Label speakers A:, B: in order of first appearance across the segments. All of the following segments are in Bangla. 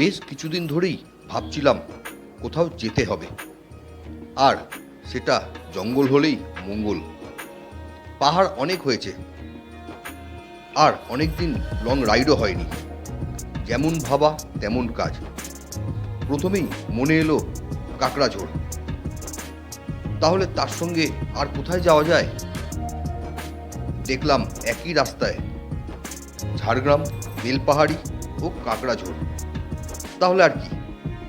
A: বেশ কিছুদিন ধরেই ভাবছিলাম কোথাও যেতে হবে। আর সেটা জঙ্গল হলেই মঙ্গল। পাহাড় অনেক হয়েছে। আর অনেক দিন লং রাইডও হয়নি। যেমন ভাবা তেমন কাজ। প্রথমেই মনে এলো কাকড়াঝোড়। তাহলে তার সঙ্গে আর কোথায় যাওয়া যায়? দেখলাম একই রাস্তায়। ঝাড়গ্রাম, বেলপাহাড়ি ও কাকড়াঝোড়। তাহলে আর কি?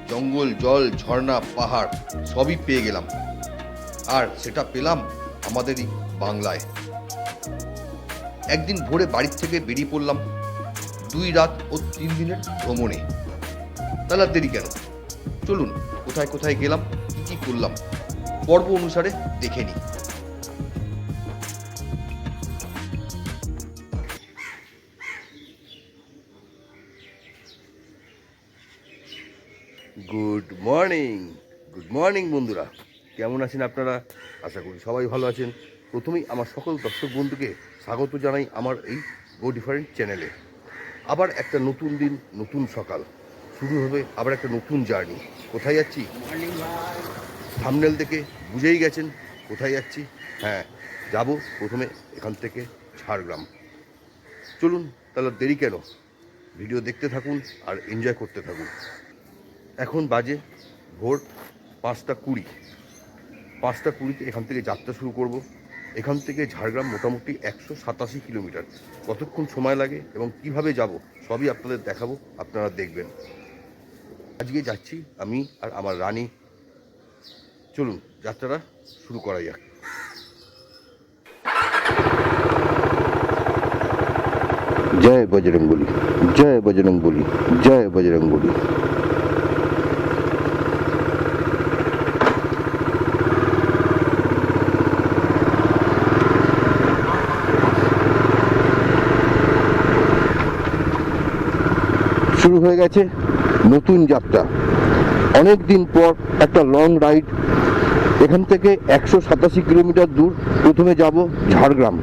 A: জঙ্গল, জল, ঝর্ণা, পাহাড়, সবই পেয়ে গেলাম। আর সেটা পেলাম আমাদেরই বাংলায়। একদিন ভোরে বাড়ির থেকে বেরিয়ে পড়লাম দুই রাত ও তিন দিনের ভ্রমণে। তাহলে দেরি কেন? চলুন, কোথায় কোথায় গেলাম, কী কী করলাম, পর্ব অনুসারে দেখে নিই। মর্নিং বন্ধুরা। কেমন আছেন আপনারা? আশা করি সবাই ভালো আছেন। প্রথমেই আমার সকল দর্শক বন্ধুকে স্বাগত জানাই আমার এই গো ডিফারেন্ট চ্যানেলে আবার একটা নতুন দিন নতুন সকাল। শুরু হবে আবার একটা নতুন জার্নি। কোথায় যাচ্ছি? থামনেল দেখে বুঝেই গেছেন কোথায় যাচ্ছি। হ্যাঁ যাব প্রথমে এখান থেকে ঝাড়গ্রাম। চলুন তাহলে দেরি কেন? ভিডিও দেখতে থাকুন আর এনজয় করতে থাকুন। এখন বাজে ভোর পাঁচটা কুড়ি। পাঁচটা কুড়িতে এখান থেকে যাত্রা শুরু করব। এখান থেকে ঝাড়গ্রাম মোটামুটি একশো সাতাশি কিলোমিটার। কতক্ষণ সময় লাগে এবং কীভাবে যাব, সবই আপনাদের দেখাবো, আপনারা দেখবেন। আজকে যাচ্ছি আমি আর আমার রানী। চলুন, যাত্রাটা শুরু করা যাক। জয় বজরঙ্গলি জয় বজরঙ্গলি জয় বজরঙ্গলি হয়ে গেছে, নতুন যাত্রা। অনেক দিন পর একটা লং রাইড এখান থেকে একশো সাতাশি কিলোমিটার দূর, প্রথমে যাব ঝাড়গ্রাম।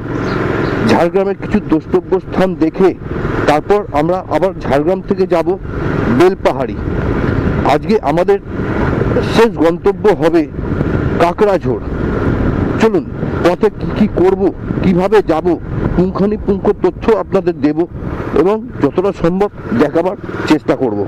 A: ঝাড়গ্রামের কিছু দ্রষ্টব্য স্থান দেখে, তারপর আমরা আবার ঝাড়গ্রাম থেকে যাব বেলপাহাড়ি। আজকে আমাদের শেষ গন্তব্য হবে কাকড়াঝোড়। চলুন, পথে কি কি করব, কীভাবে যাব পুঙ্খানুপুঙ্খ তথ্য আপনাদের দেব এবং যতটা সম্ভব দেখাবার চেষ্টা করব।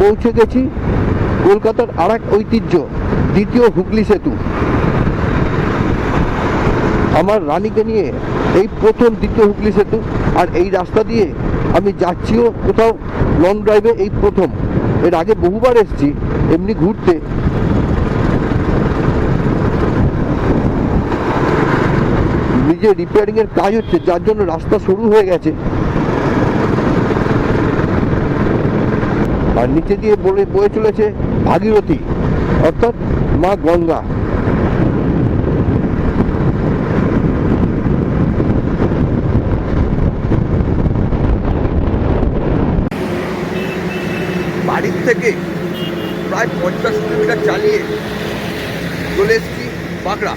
A: পৌঁছে গেছি কলকাতার আর এক ঐতিহ্য, দ্বিতীয় হুগলি সেতু। আমার রানীকে নিয়ে এই প্রথম দ্বিতীয় হুগলি সেতু আর এই রাস্তা দিয়ে আমি যাচ্ছিও কোথাও লং ড্রাইভে এই প্রথম। এর আগে বহুবার এসেছি, এমনি ঘুরতে। নিজে রিপেয়ারিং এর কাজ হচ্ছে, যার জন্য রাস্তা সরু হয়ে গেছে। আর নিচে দিয়ে বলে বয়ে চলেছে ভাগীরথী, অর্থাৎ মা গঙ্গা। থেকে প্রায় পঞ্চাশ কিলোমিটার চালিয়ে চলে এসেছি বাঁকড়া।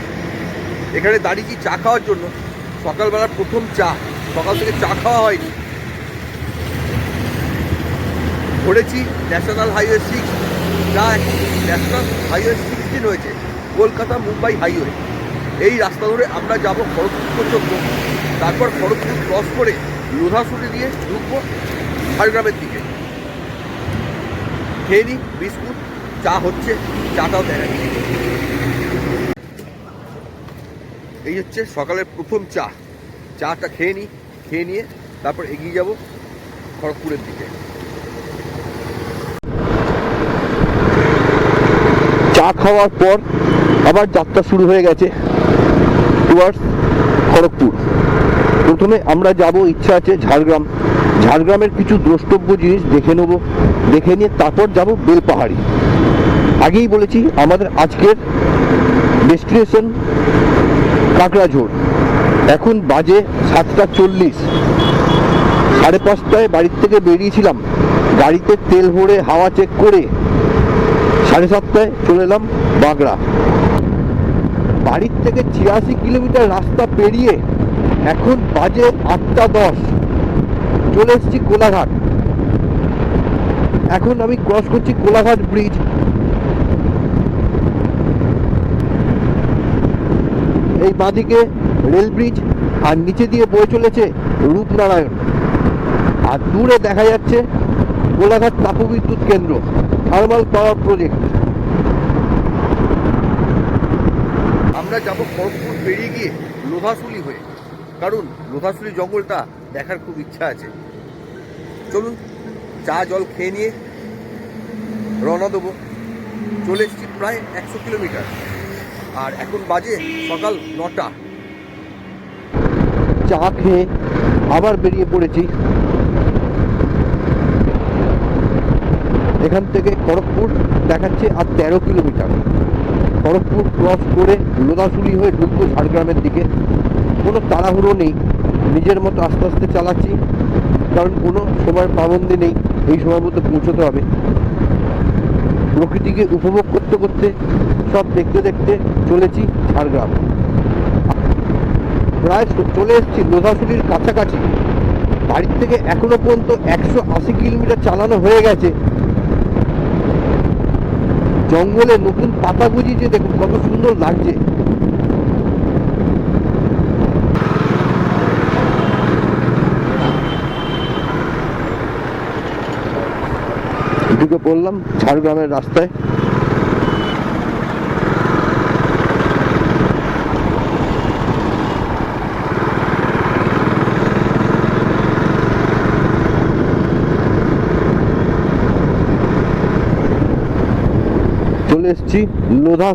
A: এখানে দাঁড়িয়েছি চা খাওয়ার জন্য। সকালবেলার প্রথম চা, সকাল থেকে চা খাওয়া হয়নি। ধরেছি ন্যাশনাল হাইওয়ে সিক্স যা ন্যাশনাল হাইওয়ে সিক্সটিন হয়েছে, কলকাতা মুম্বাই হাইওয়ে। এই রাস্তা ধরে আমরা যাব খড়গপুর পর্যন্ত তারপর খড়গপুর ক্রস করে লোধাশুটি দিয়ে ঢুকবো ঝাড়গ্রামের দিকে। খেয়ে নিই বিস্কুট, চা হচ্ছে, চাটাও দেখাই এই হচ্ছে সকালের প্রথম চা। চাটা খেয়ে নিই খেয়ে নিয়ে তারপর এগিয়ে যাব খড়গপুরের দিকে। চা খাওয়ার পর আবার যাত্রা শুরু হয়ে গেছে টুয়ার্ডস খড়গপুর। প্রথমে আমরা যাব, ইচ্ছা আছে ঝাড়গ্রাম। ঝাড়গ্রামের কিছু দ্রষ্টব্য জিনিস দেখে নেব। দেখে নিয়ে তারপর যাব বেলপাহাড়ি। আগেই বলেছি, আমাদের আজকের ডেস্টিনেশন কাকড়াঝোড় এখন বাজে সাতটা চল্লিশ। সাড়ে পাঁচটায় বাড়ির থেকে বেরিয়েছিলাম। গাড়িতে তেল ভরে হাওয়া চেক করে সাড়ে সাতটায় চলে এলাম বাগড়া। বাড়ির থেকে ছিয়াশি কিলোমিটার রাস্তা পেরিয়ে এখন বাজে আটটা দশ। চলে এসেছি কোলাঘাট। এখন আমি ক্রস করছি কোলাঘাট ব্রিজ এই বাঁদিকে রেল ব্রিজ আর নিচে দিয়ে বয়ে চলেছে রূপনারায়ণ। আর দূরে দেখা যাচ্ছে কোলাঘাট তাপবিদ্যুৎ কেন্দ্র থার্মাল পাওয়ার প্রজেক্ট আমরা যাব খড়গপুর পেরিয়ে গিয়ে লোধাশুলি হয়ে। কারণ লোধাশুলি জঙ্গলটা দেখার খুব ইচ্ছা আছে। চলুন চা, জল খেয়ে নিয়ে রওনা দেবো। চলে এসেছি প্রায় একশো কিলোমিটার। আর এখন বাজে সকাল নটা। চা খেয়ে আবার বেরিয়ে পড়েছি। এখান থেকে খড়গপুর দেখাচ্ছে আর তেরো কিলোমিটার। খড়গপুর ক্রস করে লোদাশুলি হয়ে ঢুকবো ঝাড়গ্রামের দিকে। কোনো তাড়াহুড়ো নেই। নিজের মতো আস্তে আস্তে চালাচ্ছি। কারণ কোনো সময় পাবন্দি নেই। এই সময়ের মধ্যে পৌঁছতে হবে। প্রকৃতিকে উপভোগ করতে করতে সব দেখতে দেখতে চলেছি ঝাড়গ্রাম। প্রায় চলে এসেছি লোধাশুলির কাছাকাছি। বাড়ির থেকে এখনও পর্যন্ত একশো আশি কিলোমিটার চালানো হয়ে গেছে। জঙ্গলে নতুন পাতা বুঝিয়েছে দেখুন, কত সুন্দর লাগছে। ঢুকে পড়লাম ঝাড়গ্রামের রাস্তায়।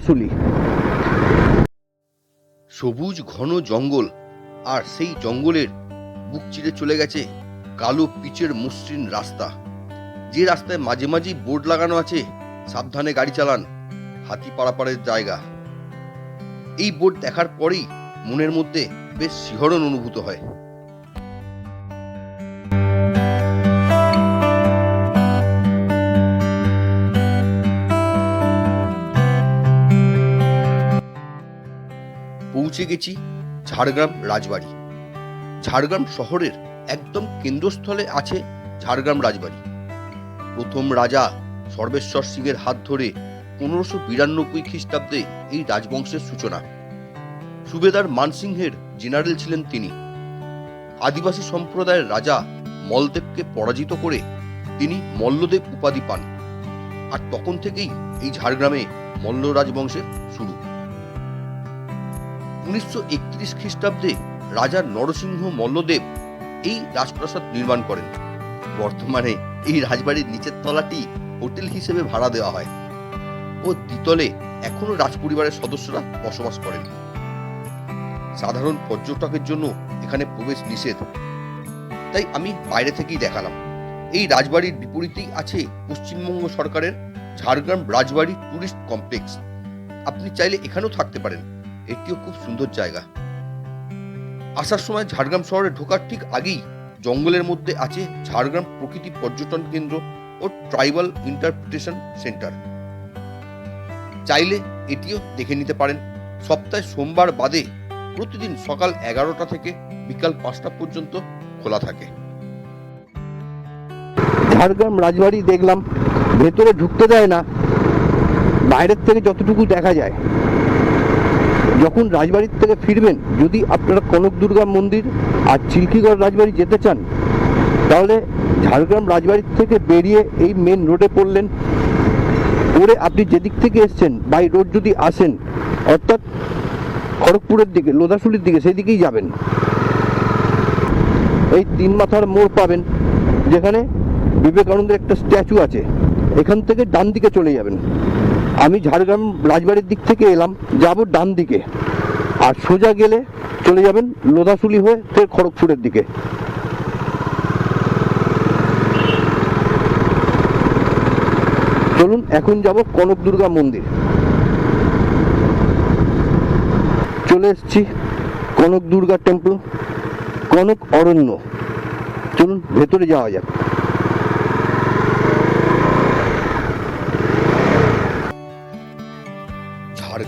A: চলে সবুজ ঘন জঙ্গল, আর সেই জঙ্গলের বুক চিরে চলে গেছে কালো পিচের মসৃণ রাস্তা। যে রাস্তায় মাঝে মাঝেই বোর্ড লাগানো আছে, সাবধানে গাড়ি চালান। হাতি পারাপারের জায়গা। এই বোর্ড দেখার পরেই মনের মধ্যে বেশ শিহরণ অনুভূত হয়। পৌঁছে গেছি ঝাড়গ্রাম রাজবাড়ি। ঝাড়গ্রাম শহরের একদম কেন্দ্রস্থলে আছে ঝাড়গ্রাম রাজবাড়ি। প্রথম রাজা সর্বেশ্বর সিংয়ের হাত ধরে পনেরোশো বিরানব্বই খ্রিস্টাব্দে এই রাজবংশের সূচনা। সুবেদার মানসিংহের জেনারেল ছিলেন তিনি। আদিবাসী সম্প্রদায়ের রাজা মলদেবকে পরাজিত করে তিনি মল্লদেব উপাধি পান। আর তখন থেকেই এই ঝাড়গ্রামে মল্ল রাজবংশের শুরু। উনিশশো একত্রিশ খ্রিস্টাব্দে রাজা নরসিংহ মল্লদেব এই রাজপ্রাসাদ নির্মাণ করেন। বর্তমানে এই রাজবাড়ির নিচের তলাটি হোটেল হিসেবে ভাড়া দেওয়া হয়। ও দ্বিতলে এখনও রাজপরিবারের সদস্যরা বসবাস করেন। সাধারণ পর্যটকের জন্য এখানে প্রবেশ নিষেধ। তাই আমি বাইরে থেকেই দেখালাম। এই রাজবাড়ির বিপরীতেই আছে পশ্চিমবঙ্গ সরকারের ঝাড়গ্রাম রাজবাড়ি টুরিস্ট কমপ্লেক্স। আপনি চাইলে এখানেও থাকতে পারেন। এটিও খুব সুন্দর জায়গা। আসার সময় ঝাড়গ্রাম শহরে ঢোকার ঠিক আগেই জঙ্গলের মধ্যে আছে ঝাড়গ্রাম প্রকৃতি পর্যটন কেন্দ্র ও ট্রাইবাল ইন্টারপ্রিটেশন সেন্টার। চাইলে এটিও দেখে নিতে পারেন। সপ্তাহে সোমবার বাদে প্রতিদিন সকাল এগারোটা থেকে বিকাল পাঁচটা পর্যন্ত খোলা থাকে। ঝাড়গ্রাম রাজবাড়ি দেখলাম, ভেতরে ঢুকতে দেয় না। বাইরের থেকে যতটুকু দেখা যায়। যখন রাজবাড়ির থেকে ফিরবেন, যদি আপনারা কনক দুর্গা মন্দির আর চিল্কিগড় রাজবাড়ি যেতে চান, তাহলে ঝাড়গ্রাম রাজবাড়ির থেকে বেরিয়ে এই মেন রোডে পড়লেন। পরে আপনি যেদিক থেকে এসছেন বাই রোড যদি আসেন, অর্থাৎ খড়গপুরের দিকে লোধাশুলির দিকে সেই দিকেই যাবেন। এই তিন মাথার মোড় পাবেন, যেখানে বিবেকানন্দের একটা স্ট্যাচু আছে। এখান থেকে ডান দিকে চলে যাবেন। আমি ঝাড়গ্রাম রাজবাড়ির দিক থেকে এলাম, যাব ডান দিকে। আর সোজা গেলে চলে যাবেন লোধাশুলি হয়ে ফের খড়গপুরের দিকে। চলুন, এখন যাব কনক দুর্গা মন্দির। চলে এসছি কনক দুর্গা টেম্পল, কনক অরণ্য। চলুন, ভেতরে যাওয়া যাক।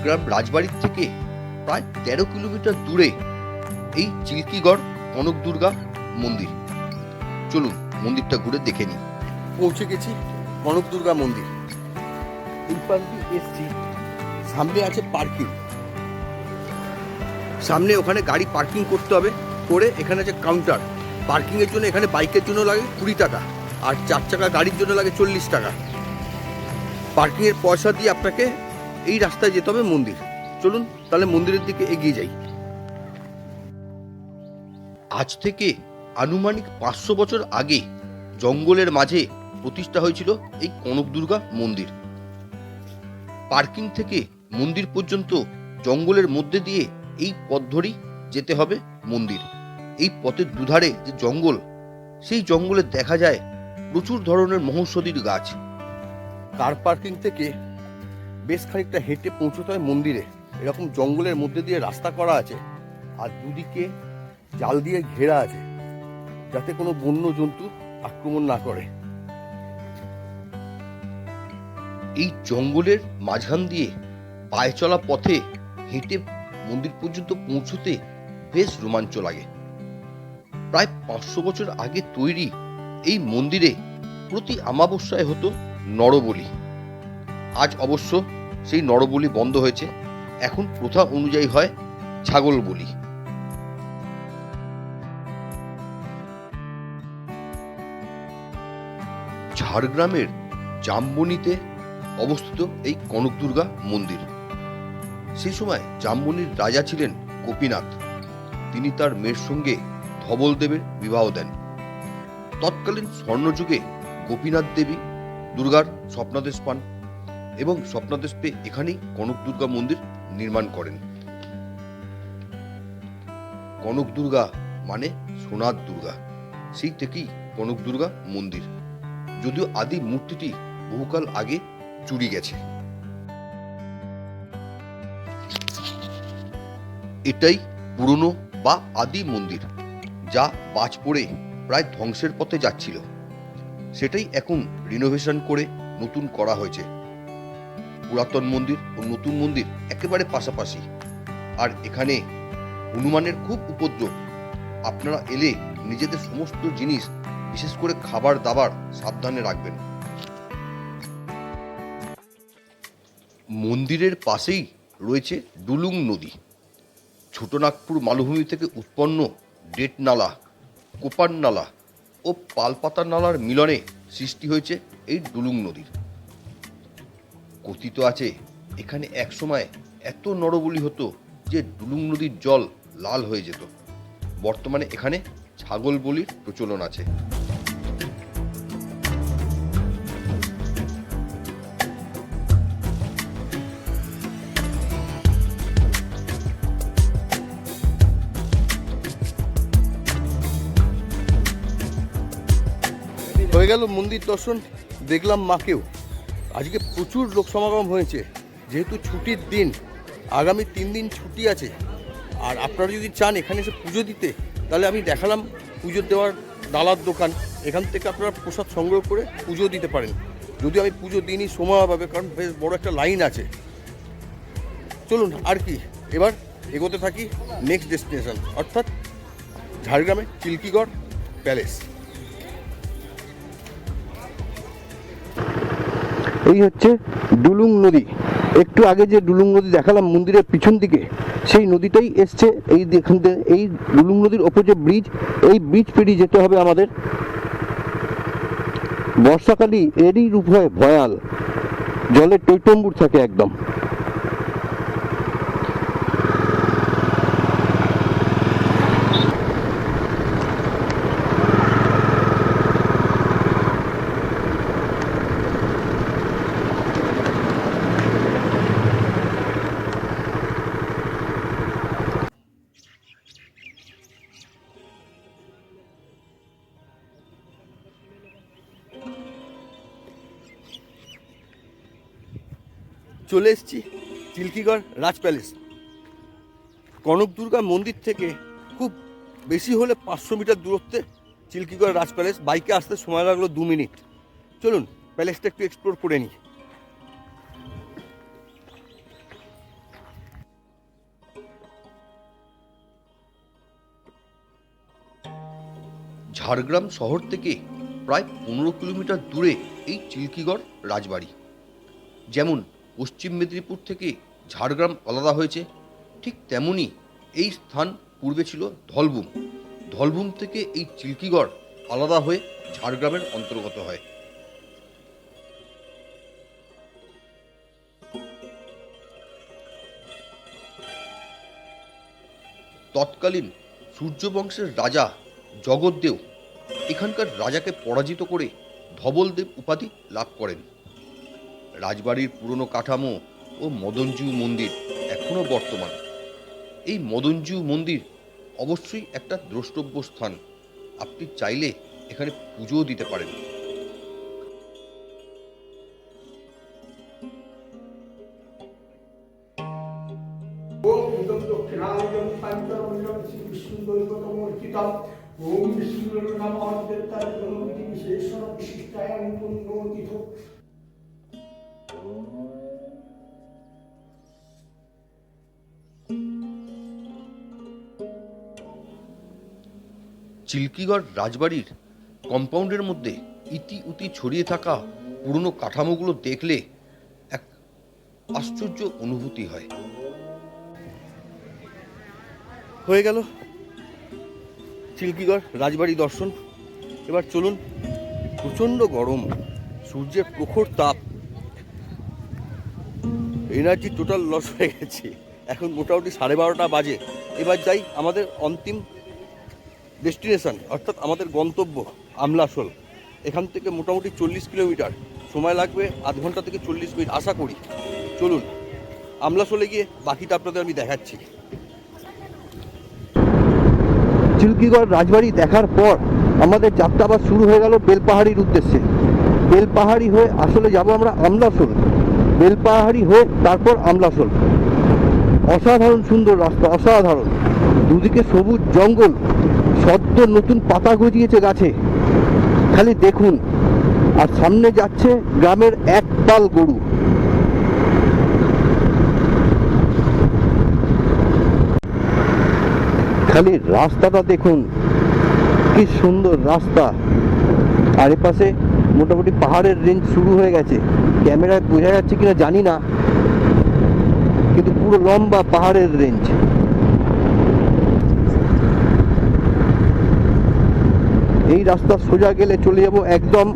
B: ঝাড়গ্রাম রাজবাড়ির থেকে প্রায় তেরো কিলোমিটার দূরে এই চিল্কিগড় কনক দুর্গা মন্দির। চলুন মন্দিরটা ঘুরে দেখে নিই।
A: পৌঁছে গেছি কনক দুর্গা মন্দির। এসছি। সামনে আছে পার্কিং। সামনে ওখানে গাড়ি পার্কিং করতে হবে। করে এখানে আছে কাউন্টার। পার্কিংয়ের জন্য এখানে বাইকের জন্য লাগে কুড়ি টাকা। আর চার চাকা গাড়ির জন্য লাগে চল্লিশ টাকা। পার্কিংয়ের পয়সা দিয়ে আপনাকে এই রাস্তায় যেতে হবে মন্দির। চলুন, তাহলে মন্দিরের দিকে এগিয়ে যাই।
B: আজ থেকে আনুমানিক পাঁচশো বছর আগে জঙ্গলের মাঝে প্রতিষ্ঠা হয়েছিল এই কনক দুর্গা মন্দির। পার্কিং থেকে মন্দির পর্যন্ত জঙ্গলের মধ্যে দিয়ে এই পথ ধরেই যেতে হবে মন্দির। এই পথের দুধারে যে জঙ্গল, সেই জঙ্গলে দেখা যায় প্রচুর ধরনের মহৌষধির গাছ।
A: কার পার্কিং থেকে বেশ খানিকটা হেঁটে পৌঁছতে হয় মন্দিরে। এরকম জঙ্গলের মধ্যে দিয়ে রাস্তা করা আছে আর দুদিকে জাল দিয়ে ঘেরা আছে, যাতে কোনো বন্য জন্তু আক্রমণ না করে।
B: এই জঙ্গলের মাঝখান দিয়ে পায়ে চলা পথে হেঁটে মন্দির পর্যন্ত পৌঁছতে বেশ রোমাঞ্চ লাগে। প্রায় পাঁচশো বছর আগে তৈরি এই মন্দিরে প্রতি আমাবস্যায় হতো নরবলি। আজ অবশ্য সেই নরবলি বন্ধ হয়েছে। এখন প্রথা অনুযায়ী হয় ছাগল বলি। ঝাড়গ্রামের জামবনিতে অবস্থিত এই কনক দুর্গা মন্দির। সেই সময় জামবনির রাজা ছিলেন গোপীনাথ। তিনি তার মেয়ের সঙ্গে ধবলদেবের বিবাহ দেন। তৎকালীন স্বর্ণযুগে গোপীনাথ দেবী দুর্গার স্বপ্নাদেশ পান। এবং স্বপ্নাদেশ পেয়ে এখানেই কনক দুর্গা মন্দির নির্মাণ করেন। কনক দুর্গা মানে সোনার দুর্গা। সেই থেকেই কনক দুর্গা মন্দির। যদিও আদি মূর্তিটি বহুকাল আগে চুরি গেছে। এটাই পুরনো বা আদি মন্দির, যা বাজ পড়ে প্রায় ধ্বংসের পথে যাচ্ছিল। সেটাই এখন রিনোভেশন করে নতুন করা হয়েছে। পুরাতন মন্দির ও নতুন মন্দির একেবারে পাশাপাশি। আর এখানে হনুমানের খুব উপদ্রব। আপনারা এলে নিজেদের সমস্ত জিনিস, বিশেষ করে খাবার দাবার, সাবধানে রাখবেন। মন্দিরের পাশেই রয়েছে ডুলুং নদী। ছোটনাগপুর মালভূমি থেকে উৎপন্ন ডেট নালা, কোপার নালা ও পালপাতা নালার মিলনে সৃষ্টি হয়েছে এই ডুলুং নদীর। কথিত আছে, এখানে একসময় এত নরবলি হতো যে ডুলুং নদীর জল লাল হয়ে যেত। বর্তমানে এখানে ছাগল বলির প্রচলন আছে।
A: হয়ে গেল মন্দির দর্শন, দেখলাম মাকেও। আজকে প্রচুর লোক সমাগম হয়েছে। যেহেতু ছুটির দিন, আগামী তিন দিন ছুটি আছে। আর আপনারা যদি চান এখানে এসে পুজো দিতে, তাহলে আমি দেখালাম পুজো দেওয়ার ডালার দোকান। এখান থেকে আপনারা প্রসাদ সংগ্রহ করে পুজো দিতে পারেন। যদি আমি পুজো দিনই সময় পাবে কারণ বেশ বড় একটা লাইন আছে। চলুন, আর কি? এবার এগোতে থাকি নেক্সট ডেস্টিনেশন অর্থাৎ ঝাড়গ্রামে চিল্কিগড় প্যালেস এই হচ্ছে ডুলুং নদী। একটু আগে যে ডুলুং নদী দেখালাম মন্দিরের পিছন দিকে, সেই নদীটাই এসছে এই থেকে, এই ডুলুং নদীর ওপর যে ব্রিজ, এই ব্রিজ পেরিয়ে যেতে হবে আমাদের। বর্ষাকালই এরই রূপ হয় ভয়াল। জলে টৈটম্বুর থাকে একদম। চলে এসছি চিল্কিগড় রাজ প্যালেস। কনক দুর্গা মন্দির থেকে খুব বেশি হলে পাঁচশো মিটার দূরত্বে চিল্কিগড় রাজ প্যালেস বাইকে আসতে সময় লাগল দু মিনিট। চলুন, প্যালেসটা একটু এক্সপ্লোর করে নিই।
B: ঝাড়গ্রাম শহর থেকে প্রায় পনেরো কিলোমিটার দূরে এই চিল্কিগড় রাজবাড়ি। যেমন পশ্চিম মেদিনীপুর থেকে ঝাড়গ্রাম আলাদা হয়েছে। ঠিক তেমনই এই স্থান পূর্বে ছিল ধলবুম। ধলবুম থেকে এই চিল্কিগড় আলাদা হয়ে ঝাড়গ্রামের অন্তর্গত হয়। তৎকালীন সূর্যবংশের রাজা জগৎদেব এখানকার রাজাকে পরাজিত করে ধবলদেব উপাধি লাভ করেন। রাজবাড়ির পুরনো কাঠামো ও মদনজু মন্দির এখনও বর্তমান। এই মদনজু মন্দির অবশ্যই একটা দ্রষ্টব্য স্থান। আপনি চাইলে এখানে পুজোও দিতে পারেন।
C: ওম নমঃ বিশেষণ বিশিষ্টায়াম পুণ্যতিথ
B: চিল্কিগড় রাজবাড়ির কম্পাউন্ডের মধ্যে ইতি উতি ছড়িয়ে থাকা পুরনো কাঠামোগুলো দেখলে এক আশ্চর্য অনুভূতি হয়।
A: হয়ে গেল। চিল্কিগড় রাজবাড়ি দর্শন। এবার চলুন, প্রচণ্ড গরম, সূর্যের প্রখর তাপ। এনার্জি টোটাল লস হয়ে গেছে। এখন মোটামুটি সাড়ে বারোটা বাজে। এবার যাই আমাদের অন্তিম ডেস্টিনেশন, অর্থাৎ আমাদের গন্তব্য আমলাসোল। এখান থেকে মোটামুটি চল্লিশ কিলোমিটার। সময় লাগবে আধ ঘণ্টা থেকে চল্লিশ মিনিট, আশা করি। চলুন, আমলাসোলে গিয়ে বাকিটা আপনাদের আমি দেখাচ্ছি। চিল্কিগড় রাজবাড়ি দেখার পর আমাদের যাত্রা আবার শুরু হয়ে গেল বেলপাহাড়ির উদ্দেশ্যে। বেলপাহাড়ি হয়ে আসলে যাব আমরা আমলাসোল। বেলপাহাড়ি হয়ে তারপর আমলাসোল। অসাধারণ সুন্দর রাস্তা, অসাধারণ। দুদিকে সবুজ জঙ্গল সদ্য নতুন পাতা গজিয়েছে গাছে। খালি দেখুন, আর সামনে যাচ্ছে গ্রামের এক পাল গরু। খালি রাস্তাটা দেখুন, কি সুন্দর রাস্তা। আর এপাশে মোটামুটি পাহাড়ের রেঞ্জ শুরু হয়ে গেছে। ক্যামেরায় বোঝা যাচ্ছে কিনা জানি না, কিন্তু পুরো লম্বা পাহাড়ের রেঞ্জ এই রাস্তা সোজা গেলে চলে যাব একদম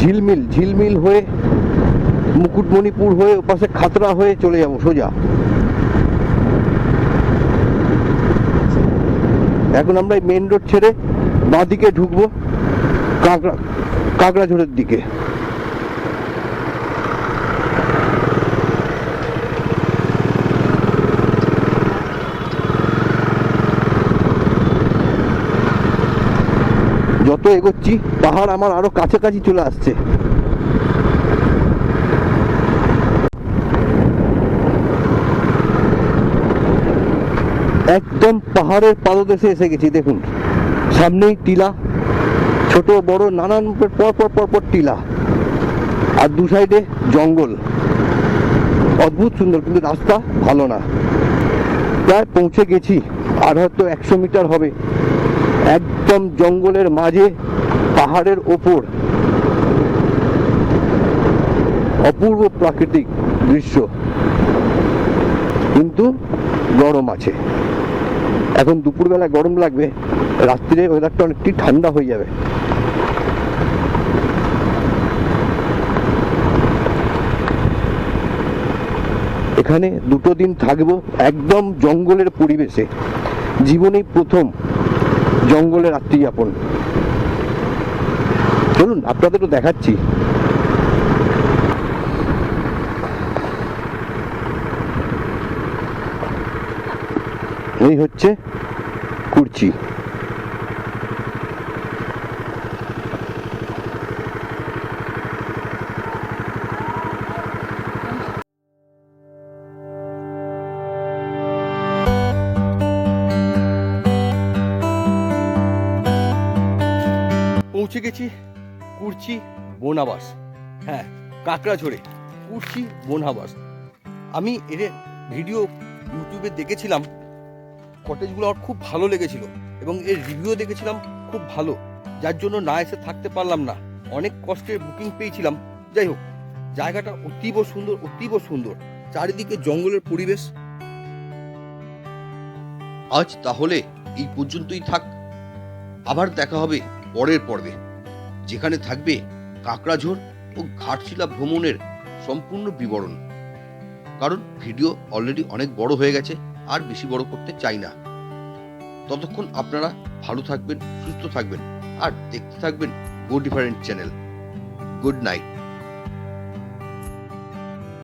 A: ঝিলমিল ঝিলমিল হয়ে মুকুটমণিপুর হয়ে ওপাশে খাতরা হয়ে চলে যাব সোজা। এখন আমরা এই মেন রোড ছেড়ে বাঁদিকে ঢুকবো, কাঁকড়া কাঁকড়াঝোড়ের দিকে যত এগোচ্ছি, পাহাড় আমার আরও কাছাকাছি চলে আসছে। একদম পাহাড়ের পাদদেশে এসে গেছি, দেখুন। সামনেই টিলা, ছোট, বড়, নানান পর পর পর পর টিলা। আর দু সাইডে জঙ্গল। অদ্ভুত সুন্দর, কিন্তু রাস্তা ভালো না। প্রায় পৌঁছে গেছি, আর হয়তো একশো মিটার হবে। একদম জঙ্গলের মাঝে, পাহাড়ের ওপর। অপূর্ব প্রাকৃতিক দৃশ্য। কিন্তু গরম আছে। এখন দুপুরবেলা গরম লাগবে রাত্রিরে ওয়েদারটা অনেকটি ঠান্ডা হয়ে যাবে। এখানে দুটো দিন থাকব একদম জঙ্গলের পরিবেশে। জীবনেই প্রথম জঙ্গলে রাত্রি যাপন চলুন আপনাদেরও দেখাচ্ছি। এই হচ্ছে কুর্চি। বোনাবাস হ্যাঁ কাঁকড়াঝোড়ে কুর্চি বোনাবাস আমি এর ভিডিও ইউটিউবে দেখেছিলাম, কটেজগুলো আমার খুব ভালো লেগেছিল এবং এর রিভিউ দেখেছিলাম খুব ভালো, যার জন্য না এসে থাকতে পারলাম না। অনেক কষ্টের বুকিং পেয়েছিলাম। যাই হোক, জায়গাটা অতীব সুন্দর অতীব সুন্দর। চারিদিকে জঙ্গলের পরিবেশ।
B: আজ তাহলে এই পর্যন্তই থাক। আবার দেখা হবে পরের পর্বে। যেখানে থাকবে কাকড়াঝোড় ও ঘাটশিলা ভ্রমণের সম্পূর্ণ বিবরণ। কারণ ভিডিও অলরেডি অনেক বড় হয়ে গেছে, আর বেশি বড় করতে চাই না। ততক্ষণ আপনারা ভালো থাকবেন, সুস্থ থাকবেন, আর দেখতে থাকবেন go different channel good night